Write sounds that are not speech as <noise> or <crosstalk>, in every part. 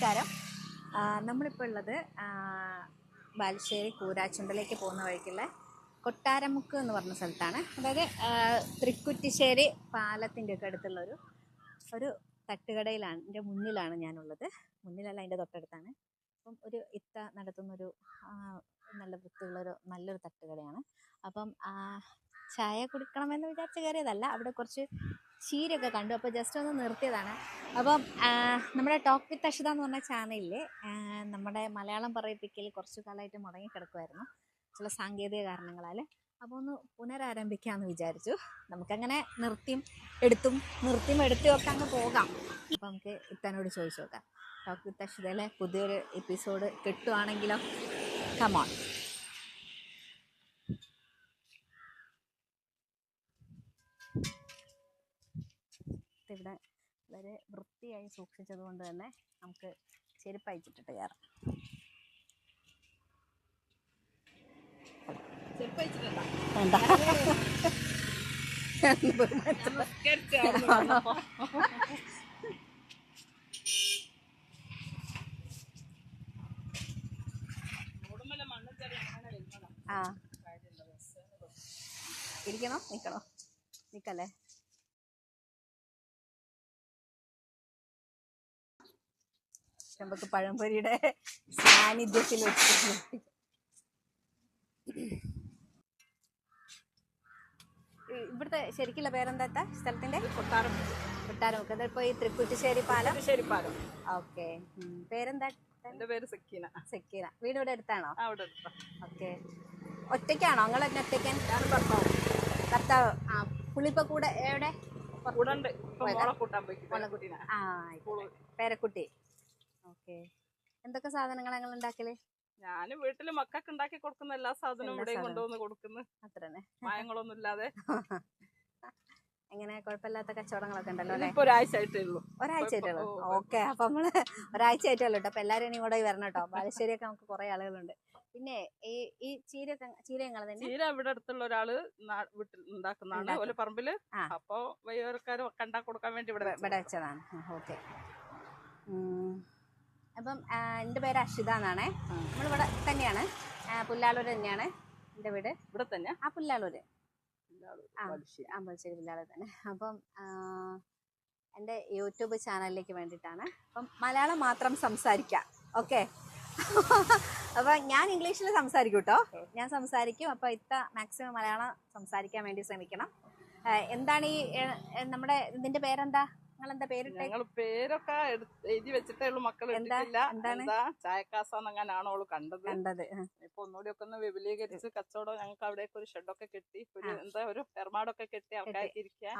നമസ്കാരം. നമ്മളിപ്പോൾ ഉള്ളത് ബാലുശ്ശേരി കൂരാച്ചുണ്ടലേക്ക് പോകുന്ന വഴിക്കുള്ള കൊട്ടാരമുക്ക് എന്ന് പറഞ്ഞ സ്ഥലത്താണ്. അതായത് തൃക്കുറ്റിശ്ശേരി പാലത്തിന്റെ ഒക്കെ അടുത്തുള്ള ഒരു ഒരു തട്ടുകടയിലാണ് എന്റെ മുന്നിലാണ് ഞാനുള്ളത്. മുന്നിലല്ല അതിന്റെ തൊട്ടടുത്താണ്. അപ്പം ഒരു ഇത്ത നടത്തുന്നൊരു നല്ല വൃത്തിയുള്ളൊരു നല്ലൊരു തട്ടുകടയാണ്. അപ്പം ചായ കുടിക്കണമെന്ന് വിചാരിച്ച് കയറിയതല്ല. അവിടെ കുറച്ച് ചീരയൊക്കെ കണ്ടു. അപ്പോൾ ജസ്റ്റ് ഒന്ന് നിർത്തിയതാണ്. അപ്പം നമ്മുടെ ടോക്ക് വിത്ത് അഷിത എന്ന് പറഞ്ഞ ചാനലിൽ നമ്മുടെ മലയാളം പറയിപ്പിക്കൽ കുറച്ച് കാലമായിട്ട് മുടങ്ങിക്കിടക്കുമായിരുന്നു ചില സാങ്കേതിക കാരണങ്ങളാൽ അപ്പോൾ ഒന്ന് പുനരാരംഭിക്കാമെന്ന് വിചാരിച്ചു. നമുക്കങ്ങനെ നിർത്തിയും എടുത്തും നിർത്തിയും എടുത്തും ഒക്കെ അങ്ങ് പോകാം. അപ്പം നമുക്ക് ഇത്തനോട് ചോദിച്ചു നോക്കാം. ടോക്ക് വിത്ത് അഷിതയിലെ പുതിയൊരു എപ്പിസോഡ് കിട്ടുവാണെങ്കിലോ? കമോൺ ഇവിടെ വളരെ വൃത്തിയായി സൂക്ഷിച്ചത് കൊണ്ട് തന്നെ നമുക്ക് ചെരുപ്പ് അയച്ചിട്ടിട്ട് കയറാം വേണ്ട. ആ. ഇരിക്കണോ? നിക്കണോ? നിക്കല്ലേ? നമുക്ക് പഴംപൊരിയുടെ സാന്നിധ്യത്തിൽ വെച്ചിട്ട് ഇ- ഇവിടുത്തെ ശരിക്കുള്ള പേരെന്താ? സ്ഥലത്തിന്റെ? കൊട്ടാരം. കൊട്ടാരമുക്ക് അതിപ്പോ ഈ തൃക്കുറ്റിശ്ശേരി പാലം? പാലം. ഓക്കെ. പേരെന്താ? എന്റെ പേര് സക്കീന. സക്കീന. വീട് ഇവിടെ അടുത്താണോ? അവിടെ. ഓക്കെ. ഒറ്റയ്ക്കാണോ? നിങ്ങൾ എന്നെ ഒറ്റയ്ക്കൻ ഭർത്താവ്. ഭർത്താവ്. ആ പുള്ളിപ്പോ കൂടെ എവിടെ? ഇപ്പൊ. പേരക്കുട്ടി. ഓക്കെ. എന്തൊക്കെ സാധനങ്ങൾ ഞങ്ങൾ ഉണ്ടാക്കൽ ഞാൻ വീട്ടിൽ മക്കൾക്ക് ഉണ്ടാക്കി കൊടുക്കുന്ന എല്ലാ സാധനവും ഇവിടെ കൊണ്ടുവന്ന് കൊടുക്കുന്നു. അത്ര മായങ്ങളൊന്നും ഇല്ലാതെ. എങ്ങനെ? കുഴപ്പമില്ലാത്ത കച്ചവടങ്ങളൊക്കെ ഉണ്ടല്ലോ അല്ലേ? ഒരാഴ്ച ആയിട്ടേ ഉള്ളൂ. ഒരാഴ്ച ആയിട്ടുള്ളൂ ഓ, ഓക്കെ. അപ്പൊ നമ്മൾ ഒരാഴ്ച ആയിട്ടല്ലോ കേട്ടോ അപ്പൊ എല്ലാരും ഇനി കൂടെ വരണം കേട്ടോ ബാലുശ്ശേരിയൊക്കെ നമുക്ക് കുറെ ആളുകളുണ്ട്. പിന്നെ ഈ ഈ ചീരയൊക്കെ ചീര ഞങ്ങൾ തന്നെ? ചീര ഇവിടെ അടുത്തുള്ള ഒരാൾ വീട്ടിൽ ഉണ്ടാക്കുന്നതാണ് ഉണ്ടാക്കും. ഒരു പറമ്പിൽ. അപ്പൊ വയ്യവർക്കാർ കണ്ടാ കൊടുക്കാൻ വേണ്ടി ഇവിടെ ഇവിടെ വെച്ചതാണ്. ഓക്കെ. അപ്പം എന്റെ പേര് അഷിത എന്നാണ്. നമ്മൾ നമ്മളിവിടെ തന്നെയാണ്. പുല്ലാളൂർ പുല്ലാളൂര് തന്നെയാണ്. എന്റെ വീട്. ഇവിടെ തന്നെ ആ പുല്ലാളൂര്. അമ്പലശ്ശേരി പുല്ലാളൂർ തന്നെ. അപ്പം എന്റെ യൂട്യൂബ് ചാനലിലേക്ക് വേണ്ടിയിട്ടാണ്. അപ്പം മലയാളം മാത്രം സംസാരിക്കാം. ഓക്കെ? അപ്പൊ ഞാൻ ഇംഗ്ലീഷിൽ സംസാരിക്കും കേട്ടോ ഞാൻ സംസാരിക്കും. അപ്പൊ ഇത്ത മാക്സിമം മലയാളം സംസാരിക്കാൻ വേണ്ടി ശ്രമിക്കണം. എന്താണ് ഈ നമ്മുടെ ഇതിന്റെ പേരെന്താ? നിങ്ങൾ എന്താ പേരിട്ടേ? ഞങ്ങൾ പേരൊക്കെ എഴുതി വെച്ചിട്ടേ ഉള്ളൂ. മക്കൾ എന്താണ്? എന്താ? ചായക്കാസാന്നങ്ങനാണ് അവൾ കണ്ടത്. ഇപ്പൊ ഒന്നുകൂടി ഒക്കെ ഒന്ന് വിപുലീകരിച്ച് കച്ചവടം ഞങ്ങൾക്ക് അവിടേക്ക് ഒരു ഷെഡൊക്കെ കെട്ടി ഒരു എന്താ ഒരു പെർമാടൊക്കെ കെട്ടി ആൾക്കാർക്ക് ഇരിക്കാൻ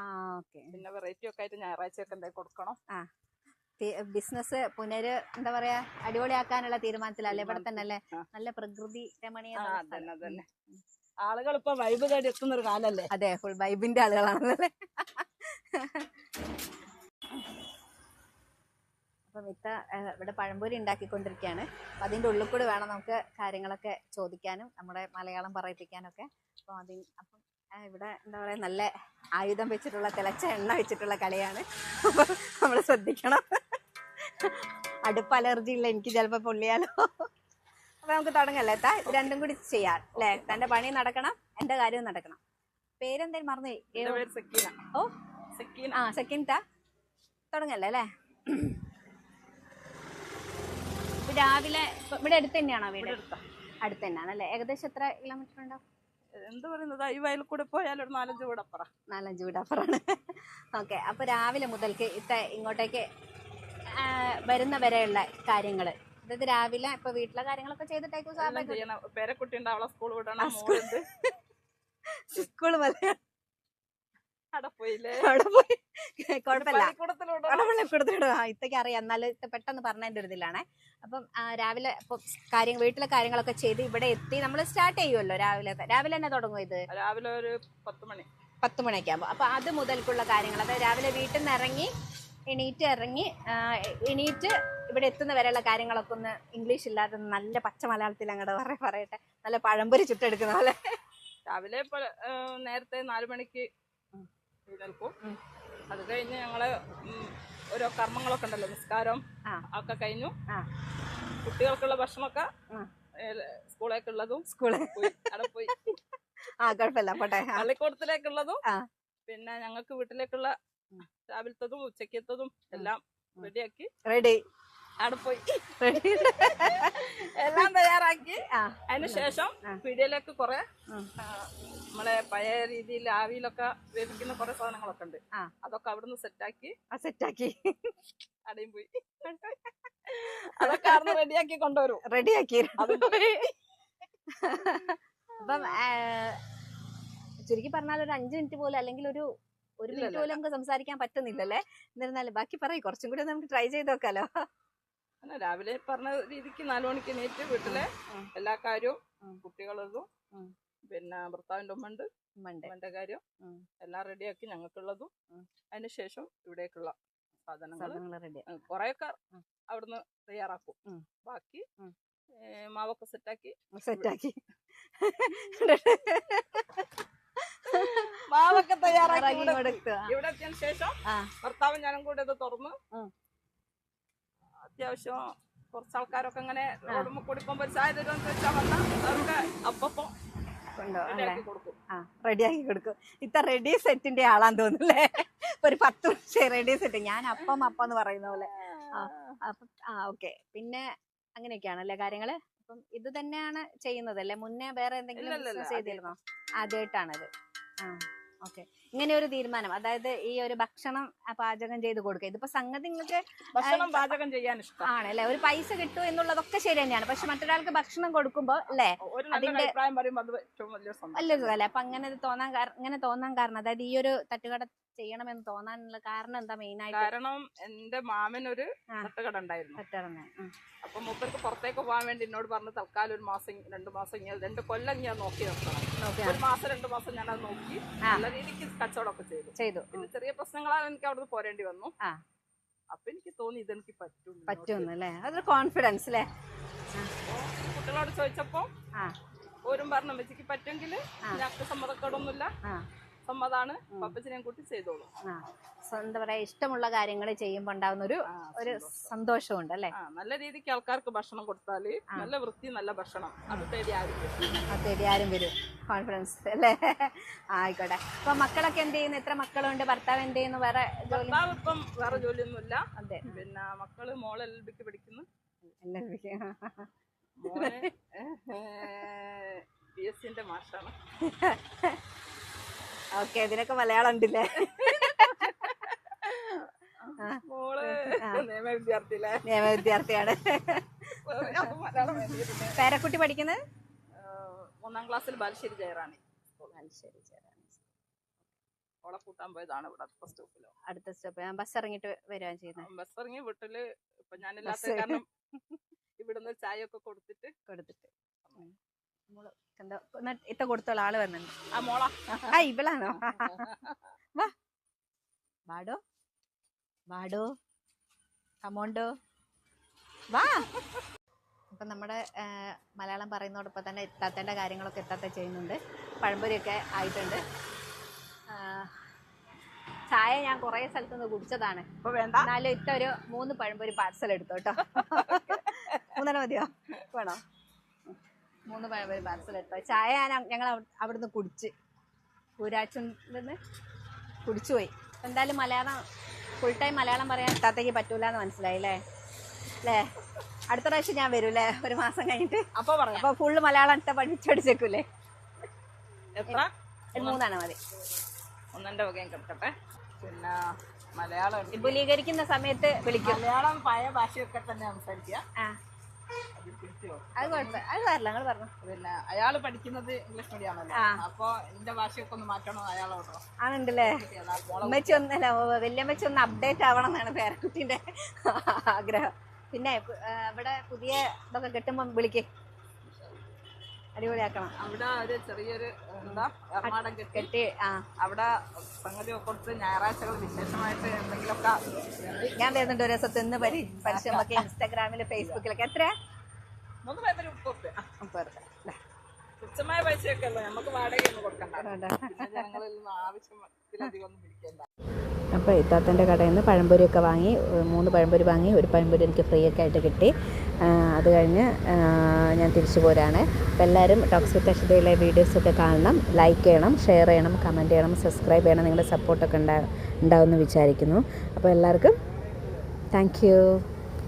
പിന്നെ വെറൈറ്റി ഒക്കെ ആയിട്ട് ഞായറാഴ്ച ഒക്കെ എന്തായാലും കൊടുക്കണം. ബിസിനസ് പുനര് എന്താ പറയാ അടിപൊളിയാക്കാനുള്ള തീരുമാനത്തിലല്ലേ? ഇവിടെ തന്നെ അല്ലേ? നല്ല പ്രകൃതി രമണീയ. ആളുകൾ ഇപ്പൊ വൈബ് തേടി എത്തുന്ന ഒരു കാലല്ലേ? അതെ ഫുൾ വൈബിന്റെ ആളുകളാണല്ലേ <laughs> അപ്പം ഇത്ത ഇവിടെ പഴംപൊരി ഉണ്ടാക്കിക്കൊണ്ടിരിക്കുകയാണ്. അപ്പം അതിന്റെ ഉള്ളിൽ കൂടി വേണം നമുക്ക് കാര്യങ്ങളൊക്കെ ചോദിക്കാനും നമ്മുടെ മലയാളം പറയിപ്പിക്കാനൊക്കെ. അപ്പം അതിൽ അപ്പം ഇവിടെ എന്താ പറയുക നല്ല ആയുധം വെച്ചിട്ടുള്ള തിളച്ച എണ്ണ വെച്ചിട്ടുള്ള കളിയാണ്. അപ്പം നമ്മൾ ശ്രദ്ധിക്കണം. അടുപ്പ് അലർജി ഇല്ല എനിക്ക് ചിലപ്പോൾ പൊള്ളിയാലോ. അപ്പം നമുക്ക് തുടങ്ങല്ലേ താ രണ്ടും കൂടി ചെയ്യാം അല്ലേ? തന്റെ പണി നടക്കണം എന്റെ കാര്യവും നടക്കണം. പേരെന്തേലും മറന്നു? ഓ സക്കീന. ആ സെക്കൻഡ് താ തുടങ്ങല്ലേ? അല്ലേ രാവിലെ ഇവിടെ അടുത്ത് തന്നെയാണോ വീട്? അടുത്താ. അടുത്ത് തന്നെയാണ് അല്ലേ? ഏകദേശം എത്ര കിലോമീറ്റർ ഉണ്ടാവും എന്ത് പറയുന്നത്? ഈ വയലിൽ കൂടെ പോയാൽ ഒരു നാലഞ്ച് വീടപ്പുറ നാലഞ്ച് വീട് അപ്പുറമാണ്. ഓക്കെ അപ്പൊ രാവിലെ മുതൽക്ക് ഇത്ത ഇങ്ങോട്ടേക്ക് വരുന്നവരെയുള്ള വരുന്ന വരെയുള്ള കാര്യങ്ങൾ അതായത് രാവിലെ ഇപ്പൊ വീട്ടിലെ കാര്യങ്ങളൊക്കെ ചെയ്തിട്ടേക്കും സ്കൂൾ വിടണം സ്കൂൾ പോലെ <laughs> അവിടെ പോയി. കുഴപ്പമില്ല. ഇത്തേക്ക് അറിയാം. എന്നാലും പെട്ടെന്ന് പറഞ്ഞതിന്റെ ഒരു ഇതിലാണ്. അപ്പം രാവിലെ കാര്യം വീട്ടിലെ കാര്യങ്ങളൊക്കെ ചെയ്ത് ഇവിടെ എത്തി നമ്മൾ സ്റ്റാർട്ട് ചെയ്യുമല്ലോ രാവിലെ. രാവിലെ തന്നെ തുടങ്ങും ഇത്? രാവിലെ ഒരു പത്ത് മണി. പത്ത് മണിയൊക്കെ ആകുമ്പോൾ അപ്പോൾ അത് മുതൽക്കുള്ള കാര്യങ്ങൾ. അതായത് രാവിലെ വീട്ടിൽ നിന്ന് ഇറങ്ങി എണീറ്റ് ഇറങ്ങി എണീറ്റ് ഇവിടെ എത്തുന്ന വരെയുള്ള കാര്യങ്ങളൊക്കെ ഒന്ന് ഇംഗ്ലീഷ് ഇല്ലാതെ നല്ല പച്ച മലയാളത്തിൽ അങ്ങോട്ട് പറ പറയട്ടെ. നല്ല പഴംപൊരി ചുട്ടെടുക്കുന്ന പോലെ. രാവിലെ നേരത്തെ നാലു മണിക്ക് ഉം. അത് കഴിഞ്ഞ് ഞങ്ങൾ ഓരോ കർമ്മങ്ങളൊക്കെ ഉണ്ടല്ലോ നിസ്കാരം ഒക്കെ കഴിഞ്ഞു. കുട്ടികൾക്കുള്ള ഭക്ഷണമൊക്കെ. സ്കൂളേക്കുള്ളതും സ്കൂളിൽ. പോയി അവിടെ പോയി. ആ കുഴപ്പമില്ല പോട്ടെ ആ, പള്ളിക്കൂടത്തിലേക്കുള്ളതും പിന്നെ ഞങ്ങൾക്ക് വീട്ടിലേക്കുള്ള. രാവിലത്തതും ഉച്ചക്കത്തതും എല്ലാം റെഡിയാക്കി. റെഡി. അവിടെ പോയി. എല്ലാം തയ്യാറാക്കി. അതിനുശേഷം പീഡിയയിലേക്ക് കൊറേ നമ്മളെ പഴയ രീതിയിൽ ആവിയിലൊക്കെ വേവിക്കുന്ന കുറെ സാധനങ്ങളൊക്കെ ഉണ്ട്. ആ. അതൊക്കെ അവിടുന്ന് സെറ്റാക്കി ആ സെറ്റാക്കി. അടയും പോയി. അതൊക്കെ അവിടുന്ന് റെഡിയാക്കി കൊണ്ടുവരും. റെഡിയാക്കി. അതും അപ്പം ആ, ചുരുക്കി പറഞ്ഞാൽ ഒരു അഞ്ച് മിനിറ്റ് പോലും അല്ലെങ്കിൽ ഒരു ഒരു ഇല്ല, മിനിറ്റ് ഇല്ല, പോലും നമുക്ക് സംസാരിക്കാൻ പറ്റുന്നില്ലല്ലേ? എന്നിരുന്നാലും ബാക്കി പറയും കുറച്ചും കൂടി നമുക്ക് ട്രൈ ചെയ്ത് നോക്കാലോ. അങ്ങനെ രാവിലെ പറഞ്ഞ രീതിക്ക് നാലു മണിക്ക് എണീറ്റ് വീട്ടിലെ. എല്ലാ കാര്യവും ഉം. കുട്ടികളതും ഉം. പിന്നെ ഭർത്താവിന്റെ ഉമ്മണ്ട് മണ്ടേ ഉമ്മന്റെ കാര്യം. എല്ലാം റെഡിയാക്കി ഞങ്ങൾക്കുള്ളതും അതിന് അതിനുശേഷം ഇവിടേക്കുള്ള സാധനങ്ങൾ കുറെയൊക്കെ. അവിടുന്ന് തയ്യാറാക്കും. ബാക്കി മാവൊക്കെ സെറ്റാക്കി. സെറ്റാക്കി. മാവൊക്കെ തയ്യാറാക്കി ഇവിടെ എത്തിയതിനു ശേഷം ഭർത്താവ് ഞാനും കൂടെ ഇത് തുറന്ന് അത്യാവശ്യം കുറച്ച് ആൾക്കാരൊക്കെ ഇങ്ങനെ റോഡുമ്മ കൂടി പോകുമ്പോ ഒരു ചായ തരുമെന്ന് ചോദിച്ചാൽ വന്നാൽ അവർക്ക് അപ്പം കൊണ്ടോ അല്ലേ? റെഡിയാക്കി കൊടുക്കും. ആ റെഡിയാക്കി കൊടുക്കും. ഇത്ര റെഡി സെറ്റിന്റെ ആളാന്ന് തോന്നുന്നല്ലേ ഒരു പത്ത് വർഷം റെഡി സെറ്റ് ഞാൻ അപ്പം അപ്പം എന്ന് പറയുന്ന പോലെ. ആ. ഓക്കെ പിന്നെ അങ്ങനെയൊക്കെയാണ് അല്ലേ കാര്യങ്ങൾ? അപ്പം ഇത് തന്നെയാണ് ചെയ്യുന്നത് അല്ലേ? മുന്നേ വേറെ എന്തെങ്കിലും ചെയ്തിരുന്നോ? ആദ്യമായിട്ടാണത് ആ. ഓക്കെ. ഇങ്ങനെ ഒരു തീരുമാനം. അതായത് ഈ ഒരു ഭക്ഷണം പാചകം ചെയ്ത് കൊടുക്കുക. ഇതിപ്പോ സംഗതി നിങ്ങൾക്ക് ഭക്ഷണം പാചകം ചെയ്യാൻ ഇഷ്ടം. ആണ് അല്ലെ ഒരു പൈസ കിട്ടും എന്നുള്ളതൊക്കെ ശരി തന്നെയാണ്. പക്ഷെ മറ്റൊരാൾക്ക് ഭക്ഷണം കൊടുക്കുമ്പോ അല്ലേ? അതിന്റെ- വലിയ സുഖമല്ലേ അപ്പൊ അങ്ങനെ തോന്നാൻ കാരണം ഇങ്ങനെ തോന്നാൻ കാരണം അതായത് ഈ ഒരു തട്ടുകട ചെയ്യണമെന്ന് തോന്നാനുള്ള കാരണം എന്താ മെയിൻ ആയിട്ട് കാരണം എന്റെ മാമനൊരു ഒരു തട്ടുകട ഉണ്ടായിരുന്നു അപ്പൊ മൂപ്പർക്ക് പുറത്തേക്ക് പോകാൻ വേണ്ടി എന്നോട് പറഞ്ഞു തൽക്കാലം ഒരു മാസം രണ്ടു മാസം രണ്ട് കൊല്ലം ഞാൻ നോക്കി നിർത്തണം. ഒരു മാസം രണ്ടു മാസം ഞാൻ അത് നോക്കി. നല്ല രീതിക്ക് കച്ചവടമൊക്കെ ചെയ്തു. ചെയ്തു. പിന്നെ ചെറിയ പ്രശ്നങ്ങളാണ് എനിക്ക് അവിടുന്ന് പോരേണ്ടി വന്നു. അപ്പൊ എനിക്ക് തോന്നി ഇതെനിക്ക് പറ്റും പറ്റും പറ്റുമെന്ന് അല്ലേ? അതൊരു കോൺഫിഡൻസ് അല്ലേ? കുട്ടികളോട് ചോദിച്ചപ്പോ ഓരും പറഞ്ഞു അമ്മച്ചിക്ക് പറ്റുമെങ്കിൽ സമ്മതക്കേടൊന്നുമില്ല. ആ. പപ്പച്ചനെയും കൂട്ടി ചെയ്തോളൂ. എന്താ പറയാ ഇഷ്ടമുള്ള കാര്യങ്ങൾ ചെയ്യുമ്പോൾ ഉണ്ടാവുന്ന ഒരു ഒരു സന്തോഷമുണ്ട് അല്ലേ? നല്ല രീതിക്ക് ആൾക്കാർക്ക് ഭക്ഷണം കൊടുത്താൽ നല്ല വൃത്തി നല്ല ഭക്ഷണം. അത് തേടി ആരും വരും. ആ തേടി ആരും വരും. കോൺഫിഡൻസ് അല്ലേ? ആയിക്കോട്ടെ. അപ്പൊ മക്കളൊക്കെ എന്ത് ചെയ്യുന്നു? എത്ര മക്കളുണ്ട്? ഭർത്താവ് എന്ത് ചെയ്യുന്നു? വേറെ ഭർത്താവ് ഇപ്പം വേറെ ജോലിയൊന്നുമില്ല. അതെ. പിന്നെ മക്കൾ മോളെ എൽ ബിക്ക് പഠിക്കുന്നു. പി എസ് സിന്റെ മാഷാണ്. <laughs> ഓക്കെ ഇതിനൊക്കെ മലയാളം ഉണ്ടല്ലേ മോൾ. നിയമ വിദ്യാർത്ഥിയിലെ നിയമ വിദ്യാർത്ഥിയാണ്. പേരക്കുട്ടി പഠിക്കുന്നത് മൂന്നാം ക്ലാസ്സിൽ ബാലുശ്ശേരി ജയറാണി. ശരി ഓളെ കൂട്ടാൻ പോയതാണ് ഇവിടെ അടുത്ത സ്റ്റോപ്പിലോ അടുത്ത സ്റ്റോപ്പ് ഞാൻ ബസ് ഇറങ്ങിട്ട് വരികയാണ് ചെയ്യുന്നത് ബസ് ഇറങ്ങി വീട്ടിൽ ഇപ്പൊ ഞാനില്ലാത്ത. കാരണം ഇവിടുന്ന് ചായ ഒക്കെ കൊടുത്തിട്ട്. കൊടുത്തിട്ട് ഇത്ത കൊടുത്തുള്ള ആൾ വന്നിട്ടുണ്ട് ആ മോള. ആ ഇവളാണോ? വാ. വാടോ. വാടോ. കമോണ്ടോ വാ. അപ്പൊ നമ്മുടെ മലയാളം പറയുന്നതോടൊപ്പം തന്നെ എത്താത്തേന്റെ കാര്യങ്ങളൊക്കെ എത്താത്ത ചെയ്യുന്നുണ്ട്. പഴംപൊരിയൊക്കെ ആയിട്ടുണ്ട്. ചായ ഞാൻ കുറേ സ്ഥലത്ത് നിന്ന് കുടിച്ചതാണ് എന്നാലും ഇത്ത ഒരു മൂന്ന് പഴംപൊരി പാർസൽ എടുത്തോട്ടോ <laughs> മൂന്നെണ്ണം മതിയോ? വേണോ. മൂന്ന് പഴംപൊരി പാർസൽ എടുത്തോ. ചായ ഞാൻ ഞങ്ങൾ അവിടുന്ന് കുടിച്ച്. കൂരാച്ചുന്ന് കുടിച്ചു പോയി. എന്തായാലും മലയാളം ഫുൾ ടൈം മലയാളം പറയാൻ എത്താത്തേക്ക് പറ്റൂല എന്ന് മനസ്സിലായി അല്ലേ അല്ലേ അടുത്ത പ്രാവശ്യം ഞാൻ വരും അല്ലേ ഒരു മാസം കഴിഞ്ഞിട്ട്. അപ്പൊ പറയാം. അപ്പൊ ഫുള്ള് മലയാളം ഇട്ട പഠിച്ചടിച്ചേക്കൂലേ എത്ര? ഒരു മൂന്നെണ്ണം മതി. ഒന്നെന്റെ വകയും കിടക്കട്ടെ. പിന്നെ മലയാളം. വിപുലീകരിക്കുന്ന സമയത്ത് വിളിക്കും. മലയാളം പഴയ ഭാഷയൊക്കെ തന്നെ സംസാരിക്കുക. അത് പിടിച്ചോ അത് അത് നിങ്ങൾ പറഞ്ഞു. പിന്നെ അയാൾ പഠിക്കുന്നത് ഇംഗ്ലീഷ് മീഡിയം ആണല്ലോ. അപ്പൊ എന്റെ ഭാഷയൊക്കെ ഒന്ന് മാറ്റണോ? അയാളോട്ടോ ആണുണ്ടല്ലേ? മോളെ ഉമ്മച്ചി ഒന്നല്ല വല്യമ്മച്ചി ഒന്ന് അപ്ഡേറ്റ് ആവണം എന്നാണ് പേരക്കുട്ടിന്റെ ആഗ്രഹം. പിന്നെ ഇവിടെ പുതിയ ഇതൊക്കെ കിട്ടുമ്പോ വിളിക്കേ. അടിപൊളിയാക്കണം. അവിടെ ഒരു ചെറിയൊരു എന്താ എറണാടൻ കെട്ടി. ആ. അവിടെ സംഗതി കൊടുത്ത് ഞായറാഴ്ചകൾ വിശേഷമായിട്ട് എന്തെങ്കിലുമൊക്കെ ഞാൻ തരുന്നുണ്ട് ഒരു ദിവസം ഇന്ന് പരി പരിശ്രമൊക്കെ ഇൻസ്റ്റാഗ്രാമിൽ ഫേസ്ബുക്കിലൊക്കെ എത്ര മൂന്ന് തുച്ഛമായ പൈസയൊക്കെ അല്ലേ നമുക്ക് വാടകയൊന്നും കൊടുക്കണ്ട. പിന്നെ ജനങ്ങളിൽ നിന്ന് ആവശ്യത്തിലധികം ഒന്നും പിടിക്കണ്ട. അപ്പോൾ ഇത്താത്തന്റെ കടയിൽ നിന്ന് പഴംപൊരിയൊക്കെ വാങ്ങി മൂന്ന് പഴംപൊരി വാങ്ങി ഒരു പഴംപൊരി എനിക്ക് ഫ്രീ ഒക്കെ ആയിട്ട് കിട്ടി. അത് കഴിഞ്ഞ് ഞാൻ തിരിച്ചു പോരാണ്. അപ്പോൾ എല്ലാവരും ടോക്സ് വിത്ത് അക്ഷിതയിലെ വീഡിയോസൊക്കെ കാണണം. ലൈക്ക് ചെയ്യണം ഷെയർ ചെയ്യണം കമന്റ് ചെയ്യണം സബ്സ്ക്രൈബ് ചെയ്യണം. നിങ്ങളുടെ സപ്പോർട്ടൊക്കെ ഉണ്ടാ ഉണ്ടാവുമെന്ന് വിചാരിക്കുന്നു. അപ്പോൾ എല്ലാവർക്കും താങ്ക്